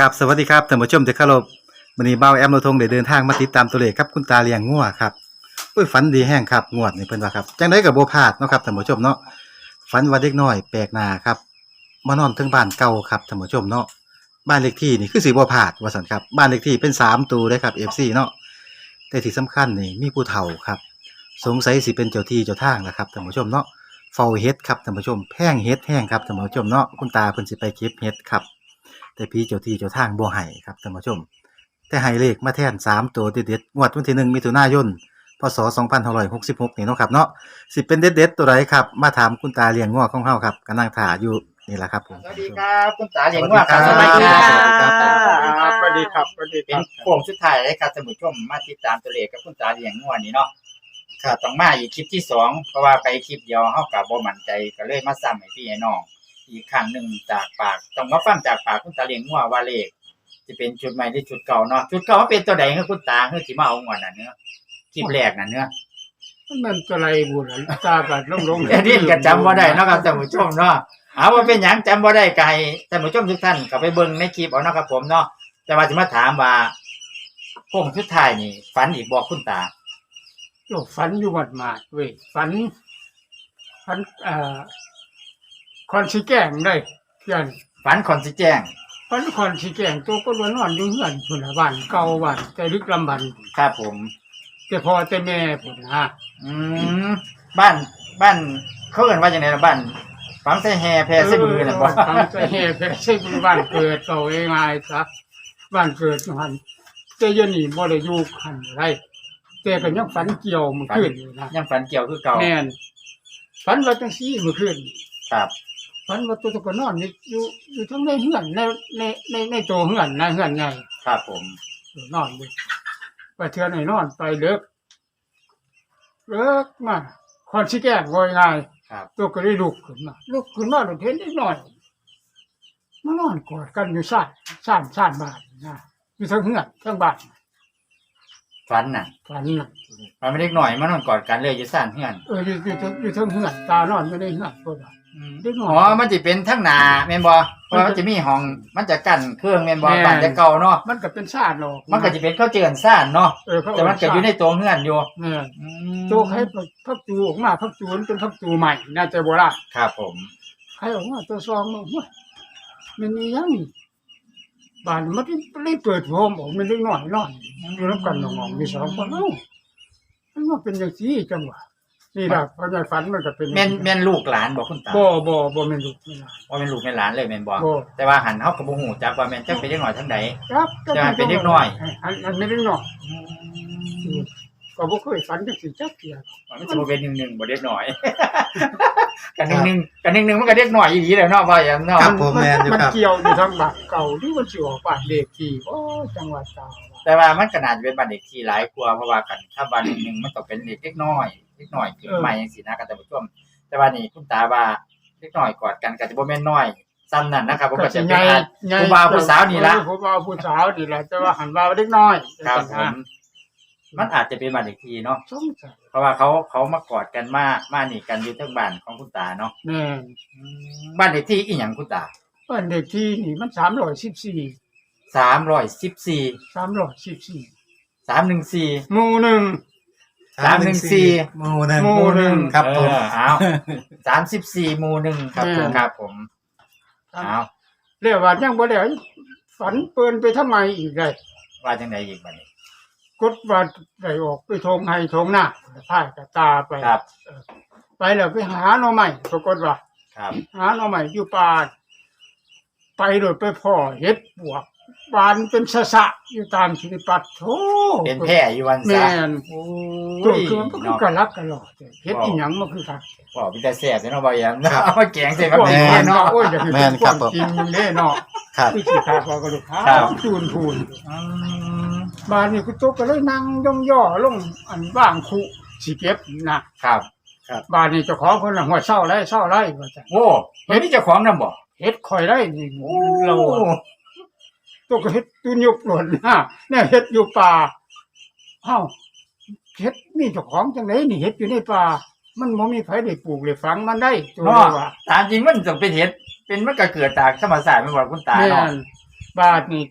กับสวัสดีครับท่านผู้ชมที่เคารพวันนี้เบ้าแอมโลทงได้เดินทางมาติดตามตัวเลขครับคุณตาเลี้ยงงัวครับอุ้ยฝันดีแห้งครับงวดนี่เพิ่นว่าครับจังไดก็บ่พลาดเนาะครับท่านผู้ชมเนาะฝันว่าเด็กน้อยแปลกหน้าครับมานอนถึงบ้านเก่าครับท่านผู้ชมเนาะบ้านเลขที่นี่คือสิบ่พาดว่าซั่นครับบ้านเลขที่เป็นสามตัวเด้ครับ FC เนาะแต่ที่สำคัญนี่มีผู้เฒ่าครับ สงสัยสิเป็นเจ้าที่เจ้าทางล่ะครับท่านผู้ชมเนาะเฝ้าเฮ็ดครับท่านผู้ชมแพงเฮ็ดแห้งครับท่านผู้ชมเนาะคุณตาเพิ่นสิไปเก็บเฮ็ดครับ แต่พี่เจ้าที่เจ้าทางบ่ให้ครับท่านผู้ชม แต่ให้เลขมาแทน3ตัวเด็ดๆงวดวันที่1มิถุนายนพศ2566นี่เนาะครับเนาะสิเป็นเด็ดๆตัวใดครับ มาถามคุณตาเลี้ยงงัวของเฮาครับกำลังถ่าอยู่นี่แหละครับผมสวัสดีครับคุณตาเลี้ยงว่าครับสวัสดีครับครับสวัสดีครับสวัสดีคเป็รันบโค้งสุดท้ายเลยครับท่านผู้ชมมาติดตามตัวเลขกับคุณตาเลี้ยงงัวนี่เนาะครับต้องมาอีกคลิปที่สองเพราะว่าไปคลิปเดียวเฮากับบ่มั่นใจก็เลยมาซ้ำให้พี่ให้น้อง อีกครั้งหนึ่งจากปาก ต้องมาฟังจากปากคุณตาเลี้ยงงัวว่าเลขจะเป็นชุดใหม่หรือชุดเก่าเนาะชุดเก่ามันเป็นตัวใดคือคุณตาคือสิมาเอางวดน่ะเนื้อคลิปแรกน่ะเนื้อมันจะไรบุญตากัดลงลงอันนี้ก็จำบ่ได้เนาะครับท่านผู้ชมเนาะเอาว่าเป็นหยังจำบ่ได้ไกลท่านผู้ชมทุกท่านก็ไปเบิ่งในคลิปเอาเนาะครับผมเนาะแต่ว่าสิมาถามว่าพวกชุดท้ายนี่ ฝันอีกบอกคุณตาโยกฝันอยู่หมาดหมาดๆเว้ยฝันฝันเอ่อ คอนสิแกล้งได้เพื่อนฝันคอนสิแจ้ง ฝันคอนสิแกล้งตัวก็ล้วนนอนอยู่เฮือนพุ่นน่ะบ้านเก่าบ้านแต่ลึกลำบันครับผม แต่พ่อแต่แม่พุ่นนะอืมบ้านบ้านเขาเอิ้นว่าจังไดล่ะบ้านฝังใส่แฮแพรใส่มือน่ะบ่ทำจะเฮเพใช่บ้านเกิดเอาง่ายๆซะบ้านเกิดอยู่หันแต่เดี๋ยันนี่บ่ได้อยู่หันไรแต่ก็ยังฝันเกี่ยวมันขึ้นอยู่นะ ยังฝันเกี่ยวคือเก่าแม่นฝันว่าจังซี่เมื่อคืนนี่ครับ ฝันว่าตัวตะกอนนอนนี่อยู่อยู่ทั้งในเฮือนในในในในตัวเฮือนนะเฮือนใหญ่ครับผมนอนอยู่ไปเทื่อไหนนอนไปเลิกเลิกมาคอนสิแก้งอยง่ายครับตัวก็เลยลุกขึ้นมาลุกขึ้นมาแล้วเห็นนิดหน่อยมานอนกอดกันอยู่ซ่านซ่านซ่านบ้านนะอยู่ทั้งเฮือนทั้งบ้านฝันน่ะฝันน่ะมันไม่เล็กหน่อยมานอนกอดกันเลยอยู่ซ่านเฮือนเอออยู่อยู่ทั้งอยู่ทั้งเฮือนตานอนไม่ได้เฮือนก็ได้ เล็กน้อยอ๋อมันจะเป็นทั้งหนาแม่นบ่เพราะมันจะมีห้องมันจะกั้นเครื่องแม่นบ่แม่น บ้านจะเก่าเนาะมันก็เป็นซ่านหรอกมันก็จะเป็นข้าวเจือนซ่านเนาะเออเขาแต่มันก็อยู่ในตัวเงื่อนอยู่เนี่ยอืมตัวให้พักจูออกมาพักจูนเป็นพักจูใหม่น่าจะโบราณครับผมให้ออกมาตัวซองมาเฮ้ยมันมียังบ้านมันได้เปิดโฮมออกมันเล็กน้อยน้อยอยู่รับกันน้องๆมีสองคนเอ้ามันว่าเป็นอย่างนี้จังหวะ นี่ล่ะเพราะในฝันมันก็เป็นแม่นแม่นลูกหลานบ่คุณตาบ่บ่บ่แม่นลูกไม่นานว่าเป็นลูกแม่นหลานเลยแม่นบ่บ่ แต่ว่าหันเฮาก็บ่ฮู้จักว่าแม่นจักเป็นจังหน่อยทั้งใด ครับจะให้เป็นเด็กน้อย อันอันไม่เล็กน้อยก็บ่เคยฝันจังสิจักเที่ยมันสิบ่เป็นหนึ่งๆบ่เด็กน้อย กันหนึ่งๆกันหนึ่งๆมันก็เด็กน้อยอีหลีแหล้วเนาะว่าอย่างเนาะครับผมแม่นอยู่มันครับ เกี่ยวอยู่ทางบ้านเก่าหรือมันสิออกบ้านเลขที่โอ้จังหวัดตากแต่ว่ามันก็น่าจะเป็นบ้านเด็กที่หลายกว่าเพราะว่ากันถ้าบ้านหนึ่งๆมันต้องเป็นเด็กเล็กน้อย เล็กน้อยเกิดใหม่จังซี่นะก็ท่านผู้ชมแต่ว่านี่คุณตาว่าเล็กน้อยกอดกันก็จะบ่แม่นน้อยซ้ำนั่นนะครับผมก็จะเป็นอาจผู้บ่าวผู้สาวนี่ล่ะเออผู้บ่าวผู้สาวนี่ล่ะแต่ว่าหันว่าเล็กน้อยครับผมมันอาจจะเป็นบ้านเด็กทีเนาะสงสัยเพราะว่าเขาเขามากอดกันมามานี่กันอยู่ทั้งบ้านของคุณตาเนาะแม่นบ้านเด็กที่อีหยังคุณตาบ้านเลขที่นี่มัน314สามร้อยสิบสี่314สามหนึ่งสี่หมู่หนึ่ง สามหนึ่งสี่หมู่หนึ่งหมู่หนึ่งครับผมเอาสามสิบสี่หมู่หนึ่งครับผมครับผมเอาเรียกว่ายังบ่ได้ฝันเปิ้นไปทำไมอีกได้ว่าจังไดอีกบ้านี้กดว่าได้ออกไปทงให้ทงหน้าพายกับตาไป ครับ ไปแล้วไปหาหน่อไม้ปรากฏว่า ครับ หาหน่อใหม่อยู่ป่าไปโดยไปพ่อเฮ็ดบวก บานเป็นสะสะอยู่ตามชีวิตปัดโธเป็นแพร่อยู่วันแม่ซะนโอ้ตัวยคือมันก็คือกันรักกันหลอดเฮ็ดอีหยังมันคือกันบอกพี่ตาแซ่บเนาะบ่อย่างเนาะเอามาแกงใส่กับพวกนี่นี้เนาะเนาะ โอ้ยจะคือแม่นครับผม กินมึงเด้เนาะครับที่สิขาพอก็ลูกค้าครับ จูนพูนอืมบ้านนี้กูตกก็เลยนั่งย่องย่อลงอันว่างคุสิเก็บนะครับบ้านนี้เจ้าของเพิ่นน่ะหัวเศร้าไรเศร้าไรว่าจังโอ้เห็นนี่เจ้าของนำบ่เฮ็ดข่อยไรนี่โอ้เราอะ ตัวก็เฮ็ดตุนยุกหล่นนะเนี่ยเฮ็ดอยู่ป่าเอ้าเฮ็ดมีเจ้าของจังไดนี่เฮ็ดอยู่ในป่ามันบ่มีไผได้ปลูกได้ฝังมันได้ตัวเนาะว่าตามจริงมันต้องเป็นเห็ดเป็นมันก็เกิดจากธรรมชาติแม่นบ่คุณตาแม่เนาะนบาทนี่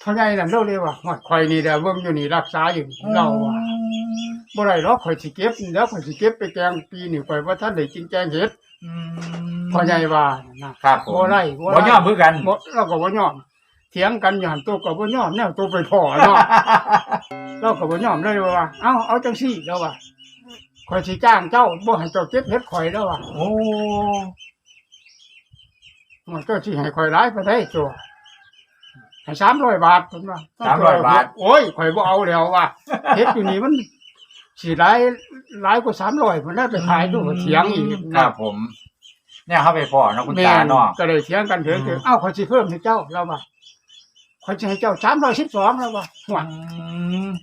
เท่าไงนั่นเราเลยว่าหอดข่อยนี่แหละเบิ่งอยู่นี่รักษาอยู่เราว่าบ่ได้หรอกข่อยสิเก็บแล้วข่อยสิเก็บไปแกงปีนี่ข่อยว่าท่านได้กินแกงเห็ดอืมพ่อใหญ่ว่านะครับผมบ่ได้บ่บ่ได้ยอมเพื่อกัน บ่เราก็บ่ยอม เถียงกันอยู่หั่นตัวก็บ่ยอมแนวตัวไปพ่อเนาะเราก็บ่ยอมเลยว่า เอาเอาจังซี่แล้วว่าข่อยสิจ้างเจ้าบ่ให้เจ้าเก็บเฮ็ดข่อยแล้วว่าโอ้มันก็สิให้ข่อยหลายไปได้ตัวให้300บาทเพิ่นว่าสามร้อยบาท โอ้ยข่อยบ่เอาแล้วว่าเฮ็ดอยู่นี่มันสิหลายหลายกว่า300พุ่นน่ะไปขายดูเถียงอีกครับผม เนี่ยเขาไปพ่อเนาะคุณแม่ตานเนาะก็เลยเถียงกันเถียงกันเอ้าข่อยสิเพิ่มให้เจ้าแล้วว่าข่อยสิให้เจ้า312แล้วว่าหัว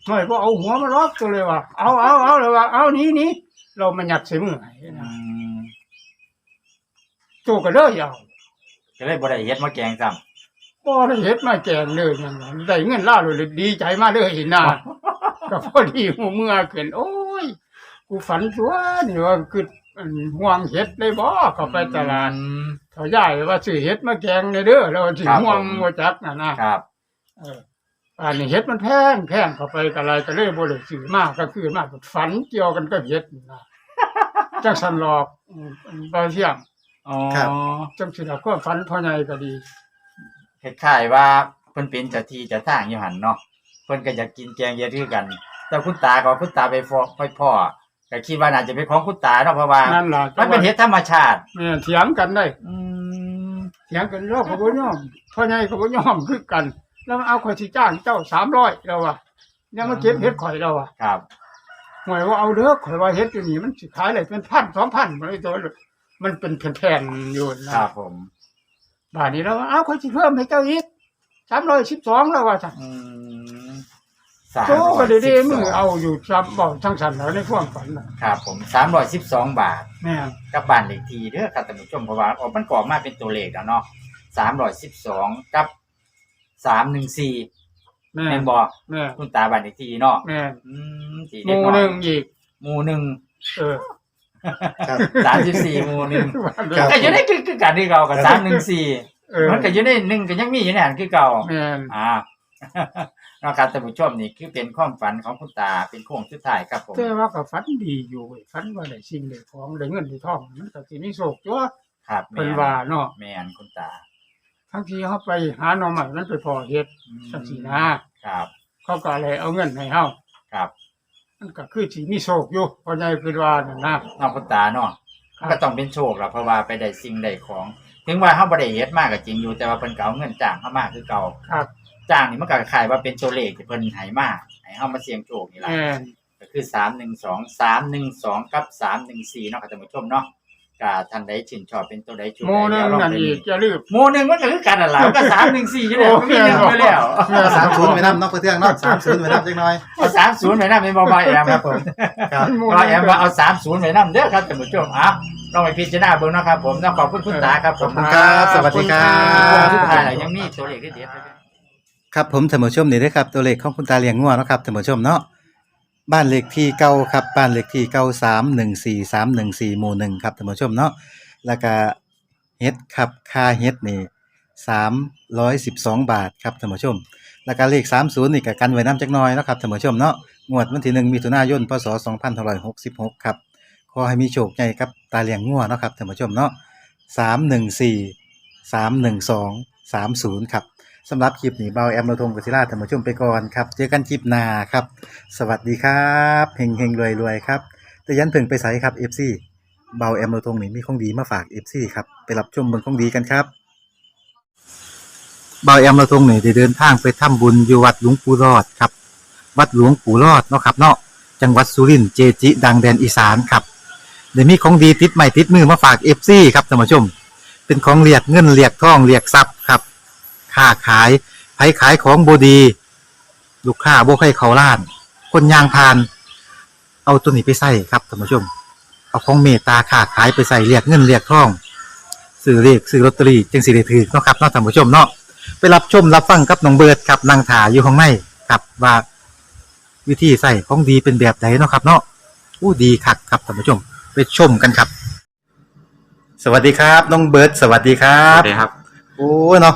หน่อยก็เอาหัวมาล็อกตัวเลยว่าเอาเอาเอาเลยว่าเอานี้นี้เรามันหยัดใส่มือให้อืนะมตัวก็เลยเอาก็เลยบ่ได้เฮ็ดมาแกงซ้บ่ได้เฮ็ดมาแกงเลยอย่างนั้นได้เงินล่าเลยดีใจมากเลยนะก็พอดีหัวเมื่อขึ้นโอ้ยกูฝันตัวนี่ว่าคืออันห่วงเฮ็ดได้บ่เข้าไปตลาดอืมเขาย้ายว่าซื้อเฮ็ดมาแกงในเด้อแล้วสิครับห่วงผมบ่จักน่ะนะครับเอออันนี้เฮ็ดมันแพงแพงเข้าไปก็อะไรก็เลยบ่ได้ซื้อมาก็คือมาฝันเกี่ยวกันกับเฮ็ดนะจังสันหลอกอืมบ่เที่ยงอ๋อครับ จังสิเอาความฝันพ่อใหญ่ก็ดี คล้ายๆว่าเพิ่นเป็นเจ้าที่เจ้าทางอยู่หั่นเนาะเพิ่นก็อยากกินแกงเยอะคือกัน แต่คุณตาก็คุณตาไปฟ้อไปพ่อก็คิดว่าน่าจะเป็นของคุณตาเนาะเพราะว่านั่นล่ะมันเป็นเฮ็ดธรรมชาติ แม่นเถียงกันได้อืมเถียงกันเราก็บ่ยอมพ่อใหญ่ก็บ่ยอมคือกัน แล้วเอาข่อยสิจ้างเจ้า300แล้วว่ะยังมาเก็บเฮ็ดข่อยแล้วว่ะครับหวยว่าเอาเด้อข่อยว่าเฮ็ดอยู่นี่มันสิขายได้เป็นพันสองพันบ่ได้ตัวมันเป็นแผ่นๆอยู่นะครับผมบาดนี้แล้วว่าเอาข่อยสิเพิ่มให้เจ้าอีก312แล้วว่าซั่นอืมโตก็ได้เด้มือ312เอาอยู่ซ้ำบ่ทั้งสันแล้วในความฝันน่ะครับผม312บาทแม่นกับบ้านเลขที่เด้อครับท่านผู้ชมเพราะว่าออกมันก่อมาเป็นตัวเลขแล้วเนาะ312กับ 314แม่แม่นนบ่แม่นคุณตาบ้านเลขที่เนาะแม่นอืมที่หเด็กมู่น้อยหนึงอีก หมู่หนึ่งเออครับ34หมู่หนึ่งครับ ก็อยู่ในคือคือกันที่เก่ากับ314เออมันก็อยู่ในหนึ่งก็ยังมีอยู่ในอันคือเก่า แม่นอ่าเนาะครับท่านผู้ชมนี่คือเป็นความฝันของคุณตาเป็นโค้งสุดท้ายครับผม แต่ว่าก็ฝันดีอยู่เว้ยฝันว่าได้สิ่งได้ของได้เงินได้ทองมันก็สิมีโชคตัวครับเพิ่นว่าเนาะแม่นคุณตา ทั้งที่เฮาไปหาหน่อใหม่นั้นไปพอเฮ็ดอืมจังซี่นะครับ เขาก็เลยเอาเงินให้เฮาครับมันก็คือสิมีโชคอยู่เพราะใหญ่คือว่านั่นนะ นอกคุณตาเนาะครับ ก็ต้องเป็นโชคล่ะเพราะว่าไปได้สิ่งได้ของ ถึงว่าเฮาบ่ได้เฮ็ดมากก็จริงอยู่แต่ว่าเพิ่นก็เอาเงินจ้างเฮามาคือเก่าครับจ้างนี่มันก็คล้ายๆว่าเป็นตัวเลขที่เพิ่นให้มาให้เฮามาเสี่ยงโชคนี่ล่ะ แม่นก็คือ312 312กับ314เนาะครับท่านผู้ชมเนาะ ก็ท่านใดชื่นชอบเป็นตัวใดชุดหมู่หนึงใดเดี๋ยวลนั่นไปอีกอย่าลืมหมู่หนึงมันก็คือกันนั่นล่ะมันก็314อยู่แล้วมันมีหนึ่งอยู่แล้วสามศูนย์ไปนำเนาะเพื่อเที่ยงเนาะสามศูนย์ไปนำจักหน่อยเอา30ไว้นำเป็นบ่บ่แอมครับผมครับหมู่ก็หแอนึ่งมว่าเอา30ไว้นำเด้อครับท่านผู้ชมอะลองไปพิจารณาเบิ่งเนาะครับผมต้องขอบคุณคุณตาครับผมขอบคุณครับ สวัสดีครัโค้งสุดบท้ายแล้วยังมีตัวเลขเด็ดๆด้วยกันครับผมท่านผู้ชมนี่เด้อครับตัวเลขของคุณตาเลี้ยงงัวเนาะครับท่านผู้ชมเนาะ บ้านเลขที่เก้าครับบ้านเลขที่เก้าสามหนึ่งสี่สามหนึ่งสี่หมู่หนึ่งครับท่านผู้ชมเนาะแล้วก็เฮ็ดครับค่าเฮ็ดนี่สามร้อยสิบสองบาทครับท่านผู้ชม แล้วก็เลขสามศูนย์นี่ก็กันไว้น้ำจักน้อยนะครับท่านผู้ชมเนาะงวดวันที่หนึ่งมิถุนายนพศสองพันหกสิบหกครับขอให้มีโชคใหญ่ครับตาเลี้ยงงัวเนาะครับท่านผู้ชมเนาะสามหนึ่งสี่สามหนึ่งสองสามศูนย์ครับ สำหรับคลิปนี้เบาแอมเราทงกศิราท่านผู้ชมไปก่อนครับ เจอกันคลิปหน้าครับ สวัสดีครับเฮงเฮงรวยรวยครับ แต่ยันเพิ่งไปใส่ครับ FC เบาแอมเราทงนี่มีของดีมาฝาก FC ครับไปรับชมเบิ่งของดีกันครับเบาแอมเราทงนี่ได้เดินทางไปทำบุญอยู่วัดหลวงปู่รอดครับ วัดหลวงปู่รอดเนาะครับเนาะจังหวัดสุรินทร์เจจิ ดังแดนอีสานครับเดี๋ยวมีของดีติดใหม่ติดมือมาฝาก FC ครับท่านผู้ชม เป็นของเรียกเงินเรียกทองเรียกทรัพย์ครับ ค้าขายไผขายของบดี ลูกค้าบ่ใครเขาล้าน คนยางพาน เอาตัวนี้ไปใส่ครับท่านผู้ชม เอาของเมตตาค้าขายไปใส่เรียกเงินเรียกทองซื้อเรียกซื้อลอตเตอรี่จึงสิได้ถือเนาะครับเนาะท่านผู้ชมเนาะไปรับชมรับฟังกับน้องเบิร์ดครับนางถาอยู่ข้างในครับว่าวิธีใส่ของดีเป็นแบบไหนเนาะครับ เนาะอู้ดีคักครับท่านผู้ชม ไปชมกันครับ สวัสดีครับ น้องเบิร์ดสวัสดีครัครับบสวัสดีครับ โอ้เนาะ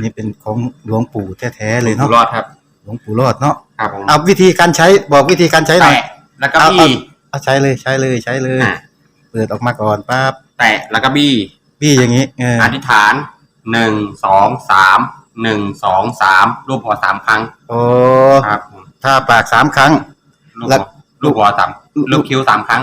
นนี้เป็นของหลวงปู่แท้ๆเลยอเนาะยู่รอดครับ หลวงปู่รอดเนาะ ครับผมเอาวิธีการใช้บอกวิธีการใช้หน่อย แตะแล้วก็เอาบี้ เอาใช้เลยใช้เลยใช้เลย อะ เปิดออกมาก่อนปั๊บแตะแล้วก็บี้พี่อย่างนี้เอออธิษฐานหนึ่งสองสามหนึ่งสองสามรูปหัวสามครั้งโอ้ครับผมถ้าปากสามครั้ง ลูกแล้หัวว ลูกหัวสามลูกคิ้วสามครั้ง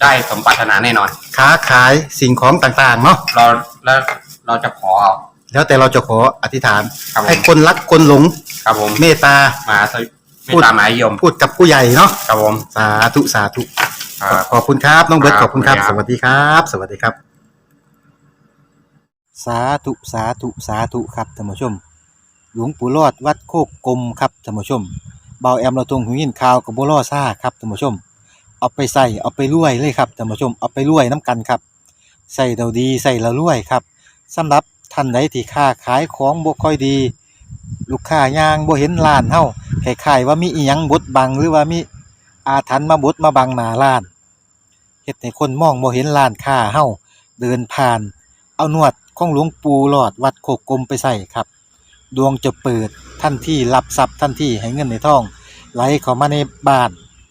ได้สมปรารถนาแน่นอน ค้าขายสิ่งของต่างๆเนาะเราแล้วเราจะขอเอา แล้วแต่เราจะขออธิษฐาน ครับผม ให้คนรักคนหลงครับผมเมตตา มาสวิไม่ตามหมายยมพูดกับผู้ใหญ่เนาะครับผมสาธุสาธุ ครับ ขอบคุณครับ น้องเบิร์ตคขรับอบคุณครับขอบสคุณครับวัสดีครับ สวัสดีครับ สาธุ สาธุ สาธุ ครับท่านผู้ชม หลวงปู่รอดวัดโคกกลมครับท่านผู้ชม เบาแอมเราตรงหูยินข่าวกับบัวล่อซ่าครับท่านผู้ชม เอาไปใส่เอาไปรวยเลยครับท่านผู้ชมเอาไปรวยน้ำกันครับใส่เราดีใส่เรารวยครับสำหรับท่านใดที่ค้าขายของบ่ค่อยดี ลูกค้ายางบ่เห็นร้านเฮาคล้ายๆว่ามีอีหยังบดบังหรือว่ามีอาถรรพ์มาบดมาบังหน้าร้านเฮ็ดให้คนมองบ่เห็นร้านค้าเฮาเดินผ่าน เอานวดของหลวงปู่หลอดวัดโคกกลมไปใส่ครับ ดวงจะเปิดทันที่รับทรัพย์ทันที่ให้เงินในท้อง ไหลเข้ามาในบ้าน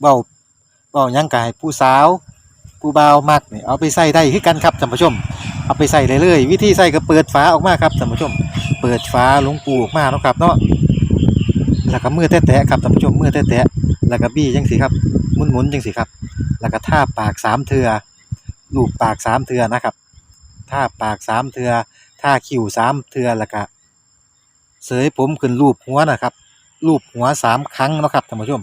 เบาเบายังกายผู้สาว ผู้บ่าวมักนี่เอาไปใส่ได้คือกันครับท่านผู้ชม เอาไปใส่เลยเลยวิธีใส่ก็เปิดฝาออกมาครับท่านผู้ชม เปิดฝาหลวงปูออกมาเนาะครับเนาะแล้วก็มือแตะๆครับท่านผู้ชมมือแตะๆแล้วก็บี้จังสิครับหมุนๆจังสิครับ แล้วก็ท่าปากสามเทือลูบปากสามเทือนะครับท่าปากสามเทือท่าคิ้วสามเทือแล้วก็เสยผมขึ้นรูปหัวนะครับรูปหัวสามครั้งนะครับท่านผู้ชม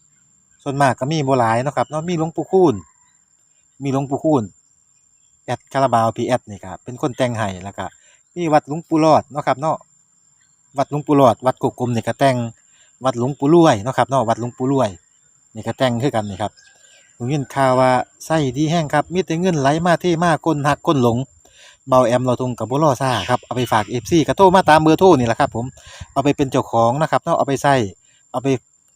ส่วนมากก็มีบ่หลายเนาะครับเนาะมีหลวงปู่คูณมีหลวงปู่คูณแอดคาราบาวพีแอดนี่ครับเป็นคนแต่งให้แล้วก็มีวัดหลวงปู่รอดเนาะครับเนาะวัดหลวงปู่รอด วัดกกกลมนี่ก็แต่งวัดหลวงปู่รวยเนาะครับเนาะวัดหลวงปู่รวยนี่ก็แต่งคือกันนี่ครับผมยินข่าวว่าไส้ดีแห้งครับมีแต่เงินไหลมาเทมาคนหักคนหลงเบาแอมเราทงกับบุรอซ่าครับเอาไปฝากเอฟซีกระโทรมาตามเบอร์โทรนี่แหละครับผมเอาไปเป็นเจ้าของนะครับเนาะเอาไปใส่เอาไป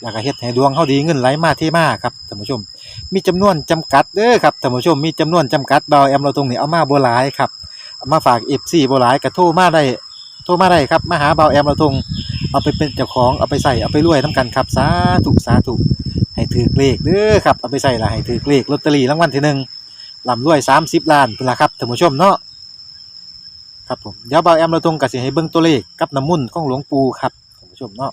แล้วก็เฮ็ดให้ดวงเฮาดีเงินไหลมาเทมาครับท่านผู้ชม มีจำนวนจำกัดเด้อครับท่านผู้ชมมีจำนวนจำกัดเบาแอมเราตรงนี้เอามาบ่หลายครับมาฝาก FC บ่หลายก็โทรมาได้โทรมาได้ครับมาหาเบาแอมเราตรงเอาไปเป็นเจ้าของเอาไปใส่เอาไปรวยนํกันครับสาธุสาธุให้ถือเลขเด้อครับเอาไปใส่ละให้ถือเลขลอตเตอรี่รางวัลที่หนึ่งลำรวย30ล้านพุ่นละครับท่านผู้ชมเนาะครับผมเดี๋ยวเบาแอมเราตรงกับสิให้เบิ่งตัวเลขกับน้ำมุ่นของหลวงปู่ครับท่านผู้ชมเนาะ